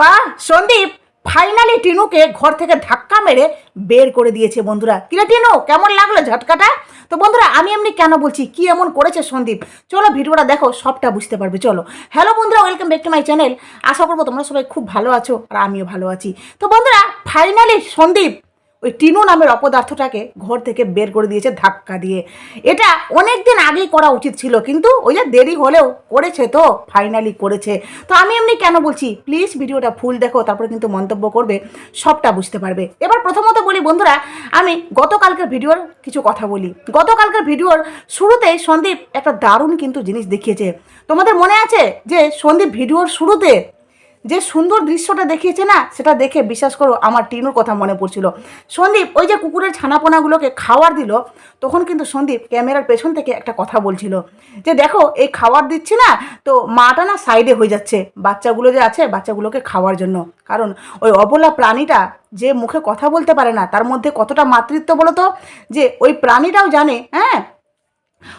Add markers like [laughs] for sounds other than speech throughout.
বাহ, সন্দীপ ফাইনালি টিনুকে ঘর থেকে ধাক্কা মেরে বের করে দিয়েছে বন্ধুরা। কিরে টিনু, কেমন লাগল ঝটকাটা? তো বন্ধুরা, আমি এমনি কেন বলছি, কি এমন করেছে সন্দীপ? চলো ভিডিওটা দেখো, সবটা বুঝতে পারবে, চলো। হ্যালো বন্ধুরা welcome back to my channel আশা করব তোমরা সবাই খুব ভালো আছো, আর আমিও ভালো আছি। তো বন্ধুরা ফাইনালি সন্দীপ ওই টিনু নামের অপদার্থটাকে ঘর থেকে বের করে দিয়েছে ধাক্কা দিয়ে। এটা অনেক দিন আগেই করা উচিত ছিল, কিন্তু ওই যে দেরি হলেও করেছে তো ফাইনালি করেছে। তো আমি এমনি কেন বলছি প্লিজ ভিডিওটা ফুল দেখো, তারপরে কিন্তু মন্তব্য করবে, সবটা বুঝতে পারবে। এবার প্রথমত বলি বন্ধুরা, আমি গতকালকের ভিডিওর কিছু কথা বলি। গতকালকের ভিডিওর শুরুতে সন্দীপ একটা দারুণ কিন্তু জিনিস দেখিয়েছে। তোমাদের মনে আছে যে সন্দীপ ভিডিওর শুরুতে যে সুন্দর দৃশ্যটা দেখিয়েছে না, সেটা দেখে বিশ্বাস করো আমার টিনুর কথা মনে পড়ছিল। সন্দীপ ওই যে কুকুরের ছানাপোনাগুলোকে খাওয়ার দিল, তখন কিন্তু সন্দীপ ক্যামেরার পেছন থেকে একটা কথা বলছিল যে, দেখো, এই খাবার দিচ্ছি না, তো মাটা না সাইডে হয়ে যাচ্ছে, বাচ্চাগুলো যে আছে, বাচ্চাগুলোকে খাওয়ার জন্য। কারণ ওই অবলা প্রাণীটা যে মুখে কথা বলতে পারে না, তার মধ্যে কতটা মাতৃত্ব বলো তো যে ওই প্রাণীটাও জানে হ্যাঁ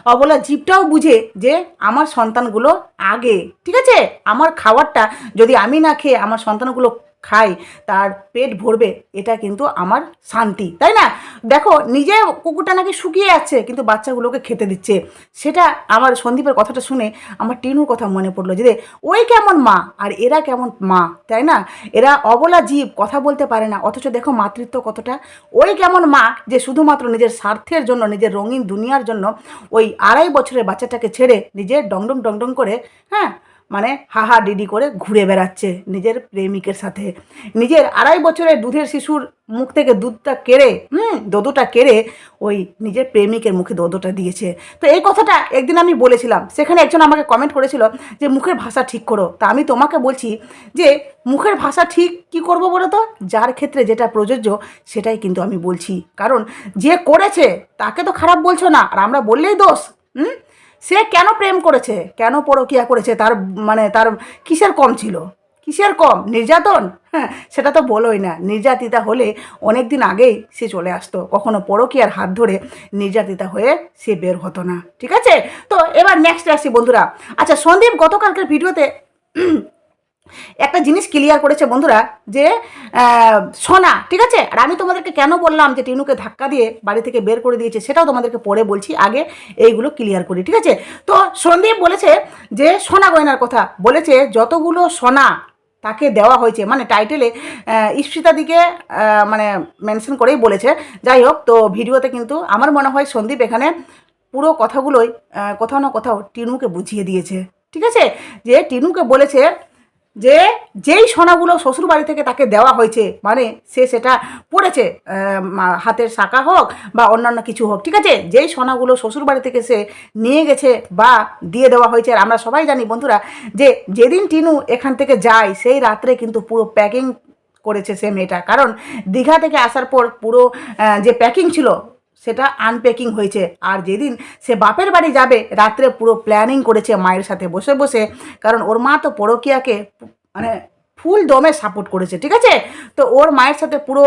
অবলা জীবটাও বুঝে যে আমার সন্তানগুলো আগে, ঠিক আছে? আমার খাবারটা যদি আমি না খেয়ে আমার সন্তানগুলো খাই, তার পেট ভরবে, এটা কিন্তু আমার শান্তি, তাই না? দেখো, নিজে কুকুরটা নাকি শুকিয়ে যাচ্ছে, কিন্তু বাচ্চাগুলোকে খেতে দিচ্ছে। সেটা আমার সন্দীপের কথাটা শুনে আমার টিনুর কথা মনে পড়ল যে ওই কেমন মা, আর এরা কেমন মা, তাই না? এরা অবলা জীব, কথা বলতে পারে না, অথচ দেখো মাতৃত্ব কতটা। ওই কেমন মা, যে শুধুমাত্র নিজের স্বার্থের জন্য, নিজের রঙিন দুনিয়ার জন্য, ওই আড়াই বছরের বাচ্চাটাকে ছেড়ে নিজের ডংডং ডংডং করে হ্যাঁ মানে হাহা ডিডি করে ঘুরে বেড়াচ্ছে নিজের প্রেমিকের সাথে। নিজের আড়াই বছরের দুধের শিশুর মুখ থেকে দুধটা কেড়ে, হুম, দোদোটা কেড়ে ওই নিজের প্রেমিকের মুখে দোদোটা দিয়েছে। তো এই কথাটা একদিন আমি বলেছিলাম, সেখানে একজন আমাকে কমেন্ট করেছিল যে, মুখের ভাষা ঠিক করো। তা আমি তোমাকে বলছি যে, মুখের ভাষা ঠিক কি করব বলো তো? যার ক্ষেত্রে যেটা প্রযোজ্য সেটাই কিন্তু আমি বলছি। কারণ যে করেছে তাকে তো খারাপ বলছো না, আর আমরা বললেই দোষ, হুম? সে কেন প্রেম করেছে? কেন পরকিয়া করেছে? তার মানে তার কিসের কম ছিল? কিসের কম? নির্যাতন? হ্যাঁ সেটা তো বলোই না। নির্যাতিতা হলে অনেক দিন আগেই সে চলে আসতো। কখনো পরকিয়ার হাত ধরে নির্যাতিতা হয়ে সে বের হতো না। ঠিক আছে? তো এবার নেক্সট আসি বন্ধুরা। আচ্ছা সন্দীপ, গতকালকের ভিডিওতে একটা জিনিস ক্লিয়ার করেছে বন্ধুরা যে সোনা, ঠিক আছে? আর আমি তোমাদেরকে কেন বললাম যে টিনুকে ধাক্কা দিয়ে বাড়ি থেকে বের করে দিয়েছে সেটাও তোমাদেরকে পরে বলছি, আগে এইগুলো ক্লিয়ার করি, ঠিক আছে? তো সন্দীপ বলেছে যে, সোনা গয়নার কথা বলেছে, যতগুলো সোনা তাকে দেওয়া হয়েছে মানে টাইটেলে ইস্পিতা দিকে মানে মেনশন করেই বলেছে। যাই হোক, তো ভিডিওতে কিন্তু আমার মনে হয় সন্দীপ এখানে পুরো কথাগুলোই কোথাও না কোথাও টিনুকে বুঝিয়ে দিয়েছে, ঠিক আছে? যে টিনুকে বলেছে যে যেই সোনাগুলো শ্বশুর বাড়ি থেকে তাকে দেওয়া হয়েছে মানে সে সেটা পড়েছে হাতের শাখা হোক বা অন্যান্য কিছু হোক, ঠিক আছে? যেই সোনাগুলো শ্বশুর বাড়ি থেকে সে নিয়ে গেছে বা দিয়ে দেওয়া হয়েছে, আর আমরা সবাই জানি বন্ধুরা যে যেদিন টিনু এখান থেকে যায়, সেই রাত্রে কিন্তু পুরো প্যাকিং করেছে সে মেয়েটা। কারণ দীঘা থেকে আসার পর পুরো যে প্যাকিং ছিল সেটা আনপ্যাকিং হয়েছে। আর যেদিন সে বাপের বাড়ি যাবে, রাত্রে পুরো প্ল্যানিং করেছে মায়ের সাথে বসে বসে। কারণ ওর মা তো পরকিয়াকে মানে ফুল দমে সাপোর্ট করেছে, ঠিক আছে? তো ওর মায়ের সাথে পুরো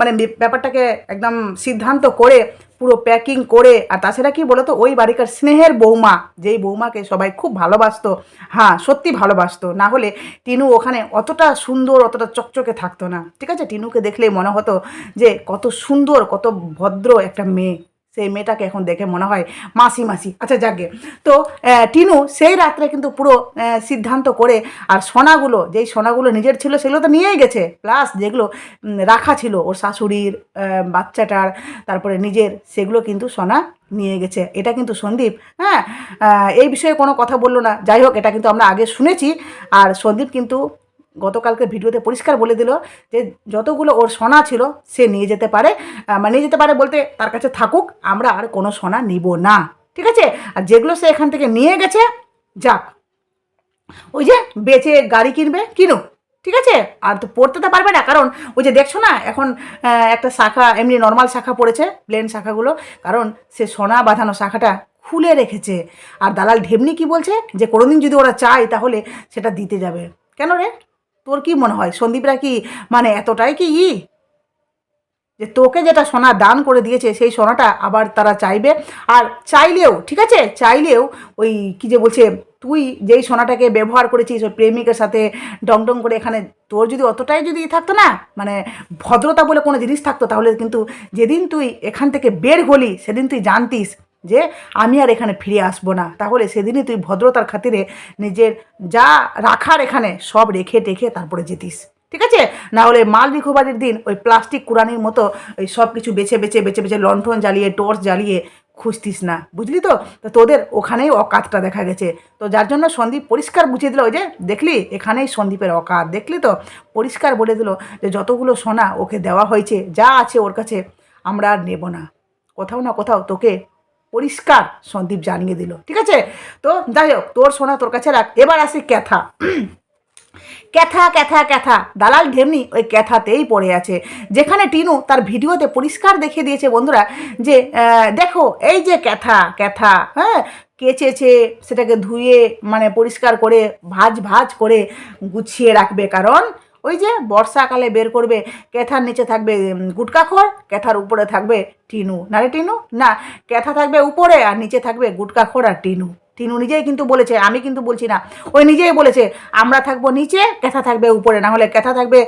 মানে ব্যাপারটাকে একদম সিদ্ধান্ত করে পুরো প্যাকিং করে, আর তাছাড়া কি বলতো, ওই বাড়িকার স্নেহের বৌমা, যেই বৌমাকে সবাই খুব ভালোবাসতো হ্যাঁ সত্যি ভালোবাসতো, না হলে টিনু ওখানে অতটা সুন্দর, অতটা চকচকে থাকতো না। ঠিক আছে? টিনুকে দেখলেই মনে হতো যে কত সুন্দর, কত ভদ্র একটা মেয়ে। সেই মেয়েটাকে এখন দেখে মনে হয় মাসি মাসি। আচ্ছা যাকে। তো টিনু সেই রাত্রে কিন্তু পুরো সিদ্ধান্ত করে আর সোনাগুলো, যেই সোনাগুলো নিজের ছিল সেগুলো তো নিয়েই গেছে। প্লাস যেগুলো রাখা ছিল, ওর শাশুড়ির বাচ্চাটার, তারপরে নিজের, সেগুলো কিন্তু সোনা নিয়ে গেছে। এটা কিন্তু সন্দীপ হ্যাঁ? এই বিষয়ে কোনো কথা বলল না। যাই হোক, এটা কিন্তু আমরা আগে শুনেছি। আর সন্দীপ কিন্তু গতকালকে ভিডিওতে পরিষ্কার বলে দিল যে যতগুলো ওর সোনা ছিল, সে নিয়ে যেতে পারে। মানে নিয়ে যেতে পারে বলতে তার কাছে থাকুক, আমরা আর কোনো সোনা নিব না। ঠিক আছে? আর যেগুলো সে এখান থেকে নিয়ে গেছে, যাক। ওই যে বেচে গাড়ি কিনবে, কিনুক। ঠিক আছে? আর তো পড়তে তো পারবে না, কারণ ওই যে দেখছ না, এখন একটা শাখা, এমনি নর্মাল শাখা পড়েছে প্লেন শাখাগুলো। কারণ সে সোনা বাঁধানো শাখাটা খুলে রেখেছে। আর দালাল ঢেমনি কি বলছে? যে কোনোদিন যদি ওরা চায়, তাহলে সেটা দিতে যাবে। কেন রে? তোর কি মনে হয়? সন্দীপরা কি মানে এতটাই কি ই? যে তোকে যেটা সোনা দান করে দিয়েছে, সেই সোনাটা আবার তারা চাইবে। আর চাইলেও, ঠিক আছে? চাইলেও ওই কি যে বলছে, তুই যেই সোনাটাকে ব্যবহার করেছিস, ওই প্রেমিকের সাথে ডং ডং করে এখানে, তোর যদি অতটাই যদি থাকতো না মানে ভদ্রতা বলে কোনো জিনিস থাকতো, তাহলে কিন্তু যেদিন তুই এখান থেকে বের হলি, সেদিন তুই জানতিস যে আমি আর এখানে ফিরে আসব না। তাহলে সেদিনই তুই ভদ্রতার খাতিরে নিজের যা রাখার এখানে সব রেখে টেখে তারপরে যেতিস। ঠিক আছে? না হলে মাল রিকভারির দিন ওই প্লাস্টিক কুড়ানির মতো ওই সব কিছু বেছে বেছে বেছে বেছে লণ্ঠন জ্বালিয়ে, টর্চ জ্বালিয়ে খুঁজতিস না। বুঝলি তো? তো তোদের ওখানেই অকাতটা দেখা গেছে। তো যার জন্য সন্দীপ পরিষ্কার বুঝিয়ে দিল, ওই যে দেখলি? এখানেই সন্দীপের অকাত। দেখলি তো? পরিষ্কার বলে দিল যে যতগুলো সোনা ওকে দেওয়া হয়েছে, যা আছে ওর কাছে আমরা আর নেব না। কোথাও না কোথাও তোকে পরিষ্কার সন্দীপ জানিয়ে দিল। ঠিক আছে? তো যাই হোক, তোর সোনা তোর কাছে রাখ। এবার আসি ক্যাথা। ক্যাথা ক্যাথা ক্যাথা। দালাল ঢেমনি ওই ক্যাথাতেই পড়ে আছে। যেখানে টিনু তার ভিডিওতে পরিষ্কার দেখিয়ে দিয়েছে বন্ধুরা যে দেখো, এই যে ক্যাথা ক্যাথা হ্যাঁ? কেচেছে, সেটাকে ধুয়ে মানে পরিষ্কার করে, ভাজ ভাজ করে গুছিয়ে রাখবে। কারণ ওই যে বর্ষাকালে বের করবে, ক্যাথার নিচে থাকবে গুটকাখর ক্যাথার উপরে থাকবে টিনু। না রে টিনু? না, ক্যাথা থাকবে উপরে আর নিচে থাকবে গুটকাখোর আর টিনু। টিনু নিজেই কিন্তু বলেছে, আমি কিন্তু বলছি না। ওই নিজেই বলেছে, আমরা থাকব নিচে, ক্যাথা থাকবে উপরে। না হলে ক্যাথা থাকবে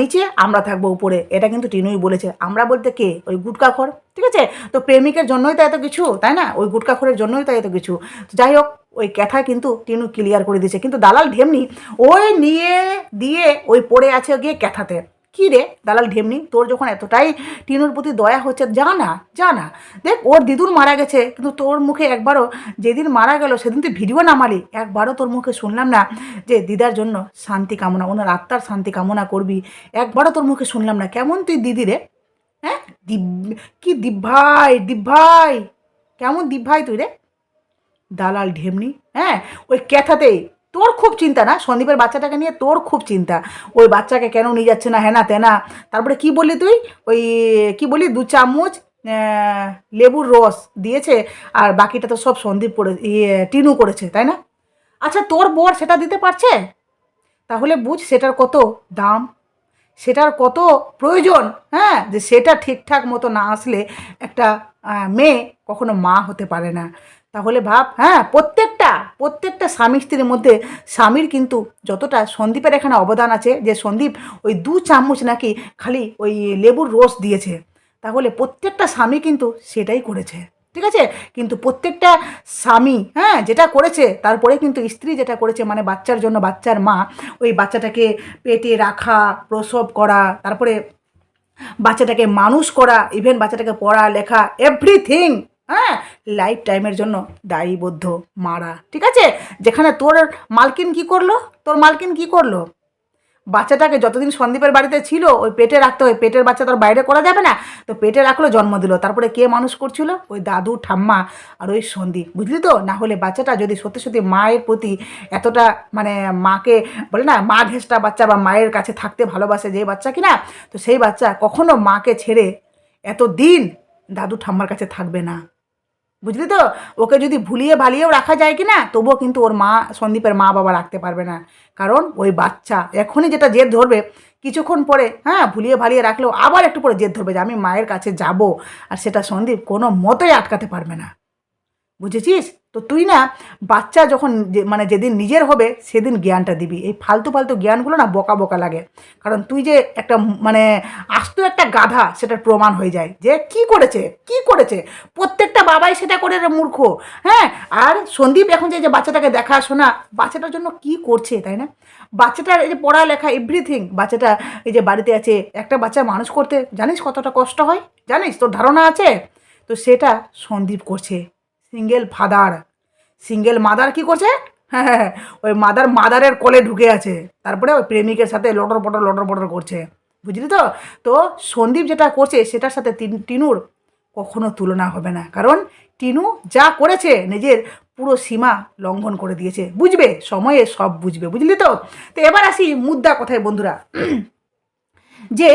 নিচে, আমরা থাকব উপরে। এটা কিন্তু টিনুই বলেছে। আমরা বলতে কে? ওই গুটকাখোর, ঠিক আছে? তো প্রেমিকের জন্যই তো এত কিছু, তাই না? ওই গুটকাখোরের জন্যই তো এত কিছু। যাই হোক, ওই ক্যাথা কিন্তু টিনু ক্লিয়ার করে দিয়েছে। কিন্তু দালাল ঢেমনি ওই নিয়ে দিয়ে ওই পড়ে আছে গিয়ে ক্যাথাতে। কী রে? দালাল ঢেমনি, তোর যখন এতটাই টিনুর প্রতি দয়া হচ্ছে যা না যা না দেখ, ওর দিদুর মারা গেছে, কিন্তু তোর মুখে একবারও যেদিন মারা গেল, সেদিন তুই ভিডিও নামালি একবারও তোর মুখে শুনলাম না যে দিদার জন্য শান্তি কামনা, ওনার আত্মার শান্তি কামনা করবি। একবারও তোর মুখে শুনলাম না। কেমন তুই দিদি রে? হ্যাঁ? দিব, কি দিব ভাই দিব ভাই। কেমন দিব ভাই তুই রে? দালাল ঢেমনি হ্যাঁ? ওই ক্যাথাতেই তোর খুব চিন্তা না? সন্দীপের বাচ্চাটাকে নিয়ে তোর খুব চিন্তা। ওই বাচ্চাকে কেন নিয়ে যাচ্ছে না হ্যানা তেনা? তারপরে কি বললি তুই? ওই, কি বলি দু চামচ লেবুর রস দিয়েছে, আর বাকিটা তো সব সন্দীপ করে ইয়ে টিনু করেছে, তাই না? আচ্ছা তোর বর সেটা দিতে পারছে? তাহলে বুঝ সেটার কত দাম, সেটার কত প্রয়োজন হ্যাঁ? যে সেটা ঠিকঠাক মতো না আসলে একটা মেয়ে কখনো মা হতে পারে না। তাহলে ভাব হ্যাঁ প্রত্যেকটা প্রত্যেকটা স্বামী স্ত্রীর মধ্যে স্বামীর কিন্তু যতটা সন্দীপের এখানে অবদান আছে, যে সন্দীপ ওই দু চামচ নাকি খালি ওই লেবুর রস দিয়েছে, তাহলে প্রত্যেকটা স্বামী কিন্তু সেটাই করেছে, ঠিক আছে? কিন্তু প্রত্যেকটা স্বামী হ্যাঁ যেটা করেছে, তারপরে কিন্তু স্ত্রী যেটা করেছে মানে বাচ্চার জন্য বাচ্চার মা, ওই বাচ্চাটাকে পেটে রাখা, প্রসব করা, তারপরে বাচ্চাটাকে মানুষ করা ইভেন বাচ্চাটাকে পড়া লেখা এভরিথিং হ্যাঁ? লাইফ টাইমের জন্য দায়ীবদ্ধ মারা, ঠিক আছে? যেখানে তোর মালকিন কি করল? তোর মালকিন কি করল? বাচ্চাটাকে যতদিন সন্দীপের বাড়িতে ছিল, ওই পেটে রাখতে হয়। পেটের বাচ্চা তোর বাইরে করা যাবে না। তো পেটে রাখল, জন্ম দিল। তারপরে কে মানুষ করছিল? ওই দাদু, ঠাম্মা আর ওই সন্দীপ। বুঝলি তো? না হলে বাচ্চাটা যদি সত্যি সত্যি মায়ের প্রতি এতটা মানে মাকে বলে না, মা ঘেঁষটা বাচ্চা বা মায়ের কাছে থাকতে ভালোবাসে যে বাচ্চা কিনা, তো সেই বাচ্চা কখনো মাকে ছেড়ে এত দিন দাদু, ঠাম্মার কাছে থাকবে না। বুঝলি তো? ওকে যদি ভুলিয়ে ভালিয়েও রাখা যায় কি না তবুও কিন্তু ওর মা, সন্দীপের মা বাবা রাখতে পারবে না। কারণ ওই বাচ্চা এখনই যেটা জেদ ধরবে, কিছুক্ষণ পরে হ্যাঁ ভুলিয়ে ভালিয়ে রাখলেও আবার একটু পরে জেদ ধরবে যে আমি মায়ের কাছে যাব। আর সেটা সন্দীপ কোনো মতোই আটকাতে পারবে না। বুঝেছিস? তো তুই না বাচ্চা যখন মানে যেদিন নিজের হবে, সেদিন জ্ঞানটা দিবি। এই ফালতু ফালতু জ্ঞানগুলো না বোকা বোকা লাগে। কারণ তুই যে একটা মানে আস্ত একটা গাধা, সেটার প্রমাণ হয়ে যায় যে কি করেছে কি করেছে? প্রত্যেকটা বাবাই সেটা করে মূর্খ। হ্যাঁ? আর সন্দীপ এখন যে যে বাচ্চাটাকে দেখাশোনা, বাচ্চাটার জন্য কি করছে, তাই না? বাচ্চাটার এই যে পড়ালেখা এভরিথিং বাচ্চাটা এই যে বাড়িতে আছে, একটা বাচ্চা মানুষ করতে, জানিস কতটা কষ্ট হয়? জানিস? তোর ধারণা আছে? তো সেটা সন্দীপ করছে। সিঙ্গেল ফাদার সিঙ্গেল মাদার কি করছে? হ্যাঁ [laughs] ওই মাদার মাদারের কোলে ঢুকে আছে। তারপরে ওই প্রেমিকের সাথে লটর পটর লটর পটর করছে। বুঝলি তো? তো সন্দীপ যেটা করছে, সেটার সাথে টিনুর কখনো তুলনা হবে না। কারণ টিনু যা করেছে, নিজের পুরো সীমা লঙ্ঘন করে দিয়েছে। বুঝবে? সময়ে সব বুঝবে। বুঝলি তো? তো এবার আসি মুদ্রা কথায়, বন্ধুরা। [clears throat] যে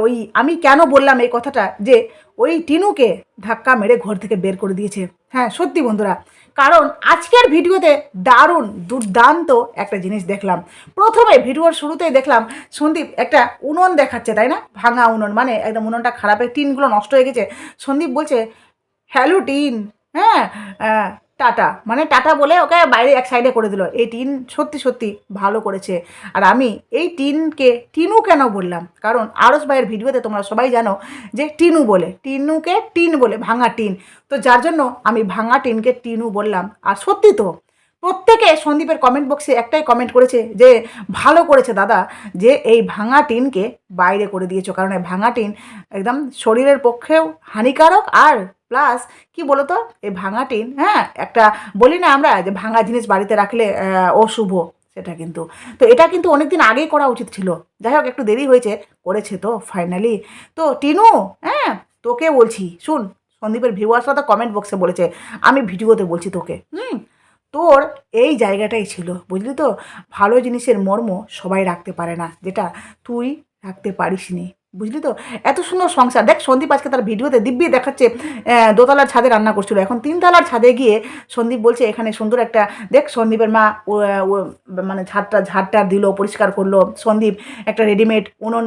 ওই আমি কেন বললাম এই কথাটা? যে ওই টিনুকে ধাক্কা মেরে ঘর থেকে বের করে দিয়েছে। হ্যাঁ সত্যি বন্ধুরা, কারণ আজকের ভিডিওতে দারুণ দুর্দান্ত একটা জিনিস দেখলাম। প্রথমে ভিডিওর শুরুতেই দেখলাম সন্দীপ একটা উনন দেখাচ্ছে, তাই না? ভাঙা উনন মানে একদম উননটা খারাপের টিনগুলো নষ্ট হয়ে গেছে। সন্দীপ বলছে, হ্যালো টিন হ্যাঁ টাটা। মানে টাটা বলে ওকে বাইরে এক সাইডে করে দিল। এই টিন সত্যি সত্যি ভালো করেছে। আর আমি এই টিনকে টিনু কেন বললাম? কারণ আরস ভাইয়ের ভিডিওতে তোমরা সবাই জানো যে টিনু বলে। টিনুকে টিন বলে, ভাঙা টিন। তো যার জন্য আমি ভাঙা টিনকে টিনু বললাম। আর সত্যি তো, প্রত্যেকে সন্দীপের কমেন্ট বক্সে একটাই কমেন্ট করেছে যে, ভালো করেছে দাদা যে এই ভাঙা টিনকে বাইরে করে দিয়েছ। কারণ এই ভাঙা টিন একদম শরীরের পক্ষেও হানিকারক আর প্লাস কি বলো তো এই ভাঙা টিন হ্যাঁ? একটা বলি না আমরা যে ভাঙা জিনিস বাড়িতে রাখলে অশুভ, সেটা কিন্তু। তো এটা কিন্তু অনেকদিন আগেই করা উচিত ছিল। যাই হোক, একটু দেরি হয়েছে, করেছে তো ফাইনালি তো টিনু হ্যাঁ? তোকে বলছি, শুন, সন্দীপের ভিউয়ার্সরা তো কমেন্ট বক্সে বলেছে, আমি ভিডিওতে বলছি তোকে, হুম? তোর এই জায়গাটাই ছিল, বুঝলি তো? ভালো জিনিসের মর্ম সবাই রাখতে পারে না, যেটা তুই রাখতে পারিসনি। বুঝলি তো? এত সুন্দর সংসার। দেখ, সন্দীপ আজকে তার ভিডিওতে দিব্যি দেখাচ্ছে দোতলার ছাদে রান্না করছিল। এখন তিনতলার ছাদে গিয়ে সন্দীপ বলছে, এখানে সুন্দর একটা দেখ, সন্দীপের মা মানে ছাদটা, ঝাড়টা দিল, পরিষ্কার করল। সন্দীপ একটা রেডিমেড উনুন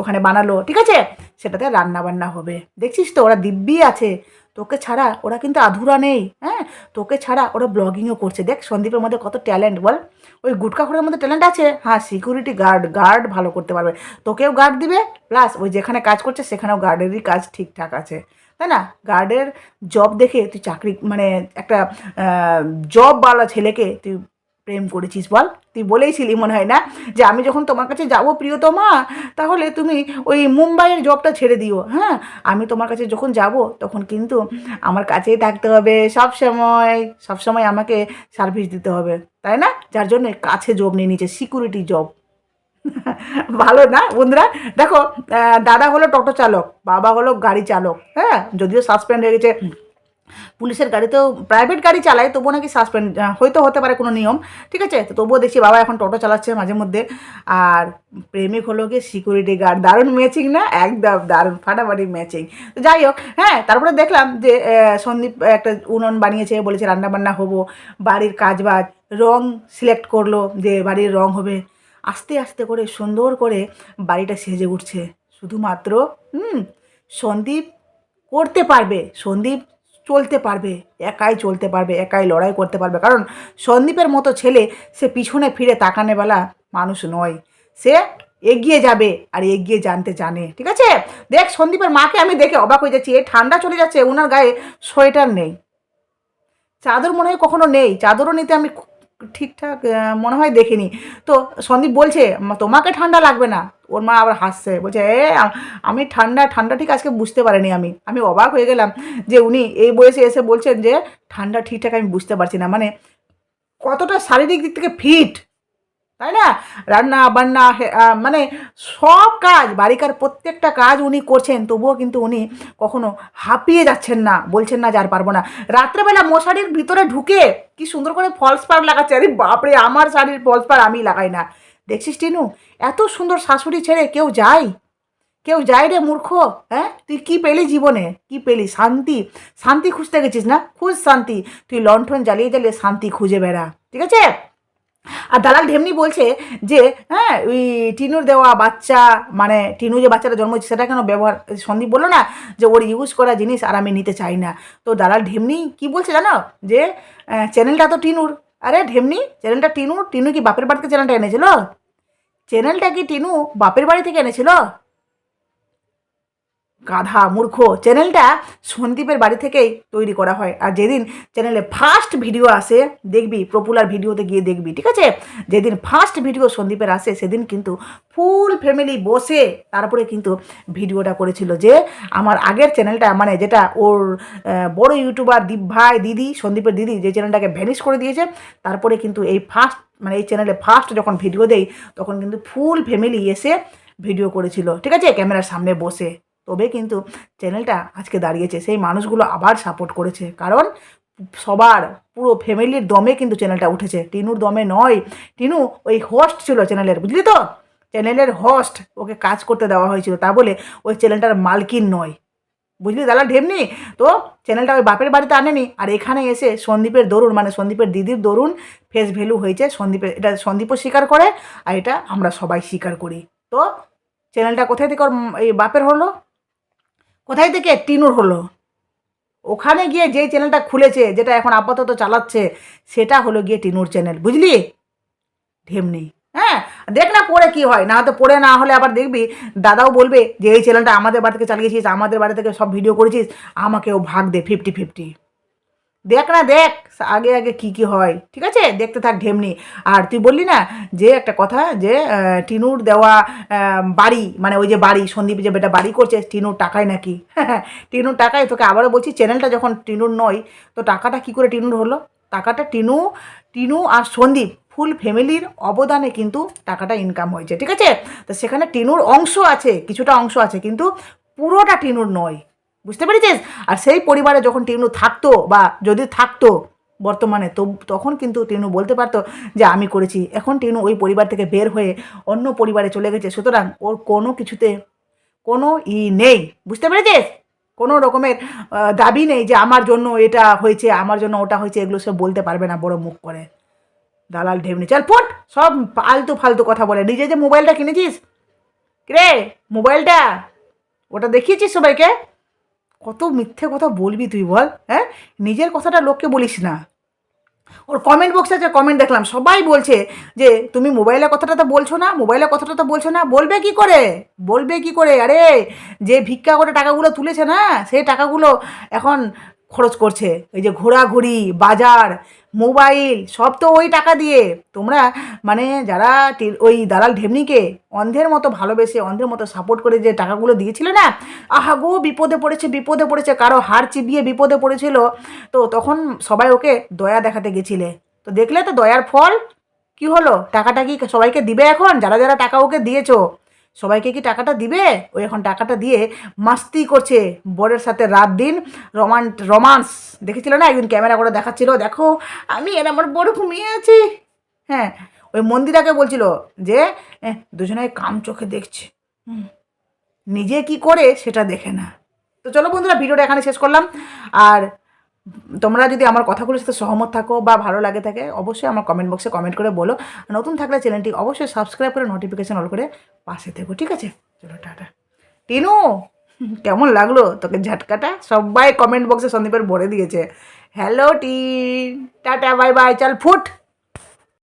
ওখানে বানালো। ঠিক আছে? সেটাতে রান্না বান্না হবে। দেখছিস তো, ওরা দিব্যি আছে। তোকে ছাড়া ওরা কিন্তু আধুরা নেই হ্যাঁ? তোকে ছাড়া ওরা ব্লগিংও করছে। দেখ, সন্দীপের মধ্যে কত ট্যালেন্ট বল, ওই গুটকা খোরের মধ্যে ট্যালেন্ট আছে? হ্যাঁ সিকিউরিটি গার্ড গার্ড ভালো করতে পারবে। তোকেও গার্ড দিবে প্লাস ওই যেখানে কাজ করছে, সেখানেও গার্ডেরই কাজ ঠিকঠাক আছে। তাই না? গার্ডের জব দেখে তুই চাকরি মানে একটা জবওয়ালা ছেলেকে তুই প্রেম করেছিস বল? তুই বলেইছিলি মনে হয় না? যে আমি যখন তোমার কাছে যাব প্রিয়তমা, তাহলে তুমি ওই মুম্বাইয়ের জবটা ছেড়ে দিও হ্যাঁ? আমি তোমার কাছে যখন যাব, তখন কিন্তু আমার কাছেই থাকতে হবে। সব সময় সব সময় আমাকে সার্ভিস দিতে হবে, তাই না? যার জন্য কাছে জব নিয়ে নিয়েছে সিকিউরিটি জব ভালো না বন্ধুরা? দেখো দাদা হলো টোটো চালক, বাবা হলো গাড়ি চালক হ্যাঁ? যদিও সাসপেন্ড হয়ে গেছে পুলিশের গাড়িতেও প্রাইভেট গাড়ি চালায়, তবুও নাকি সাসপেন্ড হয়তো হতে পারে কোনো নিয়ম। ঠিক আছে? তো তবুও দেখছি বাবা এখন টোটো চালাচ্ছে মাঝে মধ্যে। আর প্রেমিক হলো গিয়ে সিকিউরিটি গার্ড দারুণ ম্যাচিং না? একদম দারুণ, ফাটাফাটি ম্যাচিং তো যাই হোক হ্যাঁ তারপরে দেখলাম যে সন্দীপ একটা উনুন বানিয়েছে, বলেছে রান্না বান্না হব, বাড়ির কাজ বাজ রং সিলেক্ট করল যে বাড়ির রং হবে। আস্তে আস্তে করে, সুন্দর করে বাড়িটা সেজে উঠছে। শুধুমাত্র, হুম, সন্দীপ করতে পারবে। সন্দীপ চলতে পারবে, একাই চলতে পারবে, একাই লড়াই করতে পারবে। কারণ সন্দীপের মতো ছেলে সে পিছনে ফিরে তাকানেওয়ালা মানুষ নয়। সে এগিয়ে যাবে আর এগিয়ে জানতে জানে। ঠিক আছে? দেখ, সন্দীপের মাকে আমি দেখে অবাক হয়ে যাচ্ছি। এ ঠান্ডা চলে যাচ্ছে ওনার গায়ে সোয়েটার নেই। চাদর মনে হয় কখনো নেই। চাদরও নিতে আমি ঠিকঠাক মনে হয় দেখিনি। তো সন্দীপ বলছে তোমাকে ঠান্ডা লাগবে না? ওর মা আবার হাসছে, বলছে, এ, আমি ঠান্ডা ঠান্ডা ঠিক আজকে বুঝতে পারিনি আমি। আমি অবাক হয়ে গেলাম যে উনি এই বয়সে এসে বলছেন যে, ঠান্ডা ঠিকঠাক আমি বুঝতে পারছি না। মানে কতটা শারীরিক দিক থেকে ফিট তাই না? রান্না, বান্না মানে সব কাজ, বাড়িকার প্রত্যেকটা কাজ উনি করছেন, তবুও কিন্তু উনি কখনো হাঁপিয়ে যাচ্ছেন না, বলছেন না যার পারব না। রাত্রেবেলা মশারির ভিতরে ঢুকে কি সুন্দর করে ফলস পার লাগাচ্ছে, আরে বাপরে, আমার শাড়ির ফলস পার আমি লাগাই না। দেখছিস টিনু? এত সুন্দর শাশুড়ি ছেড়ে কেউ যায়? কেউ যায় রে মূর্খ হ্যাঁ? তুই কি পেলি জীবনে? কি পেলি? শান্তি? শান্তি খুঁজতে গেছিস না? খুঁজ শান্তি। তুই লণ্ঠন জ্বালিয়ে জ্বালিয়ে শান্তি খুঁজে বেড়া, ঠিক আছে? আর দালাল ঢেমনি বলছে যে হ্যাঁ ওই টিনুর দেওয়া বাচ্চা মানে টিনু যে বাচ্চাটা জন্ম হচ্ছে সেটা কেন ব্যবহার, সন্দীপ বলল না যে ওর ইউজ করা জিনিস আর আমি নিতে চাই না। তো দালাল ঢেমনি কি বলছে জানো? যে চ্যানেলটা তো টিনুর। আরে ঢেমনি চ্যানেলটা টিনুর? টিনু কি বাপের বাড়িতে চ্যানেলটা এনেছিল? চ্যানেলটা কি টিনু বাপের বাড়ি থেকে এনেছিল? গাধা মূর্খ চ্যানেলটা সন্দীপের বাড়ি থেকেই তৈরি করা হয়। আর যেদিন চ্যানেলে ফার্স্ট ভিডিও আসে, দেখবি পপুলার ভিডিওতে গিয়ে দেখবি, ঠিক আছে? যেদিন ফার্স্ট ভিডিও সন্দীপের আসে, সেদিন কিন্তু ফুল ফ্যামিলি বসে তারপরে কিন্তু ভিডিওটা করেছিল যে, আমার আগের চ্যানেলটা মানে যেটা ওর বড় ইউটিউবার দীপ ভাই দিদি, সন্দীপের দিদি যে চ্যানেলটাকে ভ্যানিশ করে দিয়েছে, তারপরে কিন্তু এই ফার্স্ট মানে এই চ্যানেলে ফার্স্ট যখন ভিডিও দেই, তখন কিন্তু ফুল ফ্যামিলি এসে ভিডিও করেছিল, ঠিক আছে? ক্যামেরার সামনে বসে। তবে কিন্তু চ্যানেলটা আজকে দাঁড়িয়েছে। সেই মানুষগুলো আবার সাপোর্ট করেছে। কারণ সবার পুরো ফ্যামিলির দমে কিন্তু চ্যানেলটা উঠেছে। টিনুর দমে নয়। টিনু ওই হোস্ট ছিল চ্যানেলের, বুঝলি তো? চ্যানেলের হোস্ট ওকে কাজ করতে দেওয়া হয়েছিল। তা বলে ওই চ্যানেলটার মালকিন নয়। বুঝলি দালাল ঢেমনি? তো চ্যানেলটা ওই বাপের বাড়িতে আনেনি। আর এখানে এসে সন্দীপের দরুন মানে সন্দীপের দিদির দরুন ফেস ভ্যালু হয়েছে। সন্দীপের, এটা সন্দীপও স্বীকার করে, আর এটা আমরা সবাই স্বীকার করি। তো চ্যানেলটা কোথায় থেকে ওর এই বাপের হলো? কোথায় থেকে? টিনুর হলো। ওখানে গিয়ে যেই চ্যানেলটা খুলেছে, যেটা এখন আপাতত চালাচ্ছে, সেটা হলো গিয়ে টিনুর চ্যানেল বুঝলি? ঢেমনি হ্যাঁ দেখ না পড়ে কি হয়, না হয়তো পড়ে না হলে আবার দেখবি, দাদাও বলবে যে, এই চ্যানেলটা আমাদের বাড়ি থেকে চালিয়েছিস, আমাদের বাড়ি থেকে সব ভিডিও করেছিস, আমাকেও ভাগ দে ফিফটি ফিফটি দেখ না, দেখ, আগে আগে কি কি হয়, ঠিক আছে? দেখতে থাক ঢেমনি। আর তুই বললি না যে একটা কথা, যে টিনুর দেওয়া বাড়ি মানে ওই যে বাড়ি, সন্দীপ যে বেটা বাড়ি করছে, টিনুর টাকায় নাকি? [laughs] টিনুর টাকায়, তোকে আবারও বলছি চ্যানেলটা যখন টিনুর নয়, তো টাকাটা কি করে টিনুর হলো? টাকাটা টিনু টিনু আর সন্দীপ ফুল ফ্যামিলির অবদানে কিন্তু টাকাটা ইনকাম হয়েছে, ঠিক আছে? তো সেখানে টিনুর অংশ আছে, কিছুটা অংশ আছে, কিন্তু পুরোটা টিনুর নয়। বুঝতে পেরেছিস? আর সেই পরিবারে যখন টিনু থাকতো বা যদি থাকতো বর্তমানে, তো তখন কিন্তু টিনু বলতে পারতো যে, আমি করেছি। এখন টিনু ওই পরিবার থেকে বের হয়ে অন্য পরিবারে চলে গেছে। সুতরাং ওর কোনো কিছুতে কোনো ই নেই। বুঝতে পেরেছিস? কোনো রকমের দাবি নেই যে, আমার জন্য এটা হয়েছে, আমার জন্য ওটা হয়েছে। এগুলো সব বলতে পারবে না বড় মুখ করে। দালাল ঢেমনি। চল ফোট! সব ফালতু ফালতু কথা বলে। নিজে যে মোবাইলটা কিনেছিস? রে মোবাইলটা? ওটা দেখিয়েছিস সবাইকে? কত মিথ্যে কথা বলবি তুই বল হ্যাঁ? নিজের কথাটা লোককে বলিস না। ওর কমেন্ট বক্সে যে কমেন্ট দেখলাম, সবাই বলছে যে, তুমি মোবাইলের কথাটা তো বলছো না মোবাইলের কথাটা তো বলছো না, বলবে কি করে? বলবে কি করে? আরে, যে ভিক্ষা করে টাকাগুলো তুলেছে না, সেই টাকাগুলো এখন খরচ করছে। এই যে ঘোরাঘুরি, বাজার, মোবাইল, সব তো ওই টাকা দিয়ে। তোমরা মানে যারা ওই দালাল ঢেমনিকে অন্ধের মতো ভালোবেসে, অন্ধের মতো সাপোর্ট করে যে টাকাগুলো দিয়েছিলে না, আহা গো, বিপদে পড়েছে বিপদে পড়েছে, কারও হাড় চিবিয়ে বিপদে পড়েছিল। তো তখন সবাই ওকে দয়া দেখাতে গেছিলে। তো দেখলে তো দয়ার ফল। কি হলো? টাকাটা কি সবাইকে দিবে এখন? যারা যারা টাকা ওকে দিয়েছ সবাইকে কি টাকাটা দিবে? ও এখন টাকাটা দিয়ে মাস্তি করছে বরের সাথে রাত দিন। Roman romance. দেখেছিল না? একদিন ক্যামেরা করে দেখাচ্ছিল। দেখো আমি এর আমার বড় ঘুমিয়ে আছি। হ্যাঁ ওই মন্দিরাকে বলছিল যে "এহ, দুজনে কাম চোখে দেখছে। নিজে কি করে সেটা দেখে না। তো চলো বন্ধুরা ভিডিওটা এখানে শেষ করলাম। আর তোমরা যদি আমার কথাগুলোর সাথে সহমত থাকো বা ভালো লাগে থাকে, অবশ্যই আমার কমেন্ট বক্সে কমেন্ট করে বলো। নতুন থাকলে চ্যানেলটি অবশ্যই সাবস্ক্রাইব করে নোটিফিকেশান অল করে পাশে থেকো, ঠিক আছে? চলো, টাটা। টিনু, কেমন লাগল তোকে ঝাটকাটা? সবাই কমেন্ট বক্সে সন্দীপের ভরে দিয়েছে। হ্যালো টিন। টাটা বাই বাই চল, ফুট।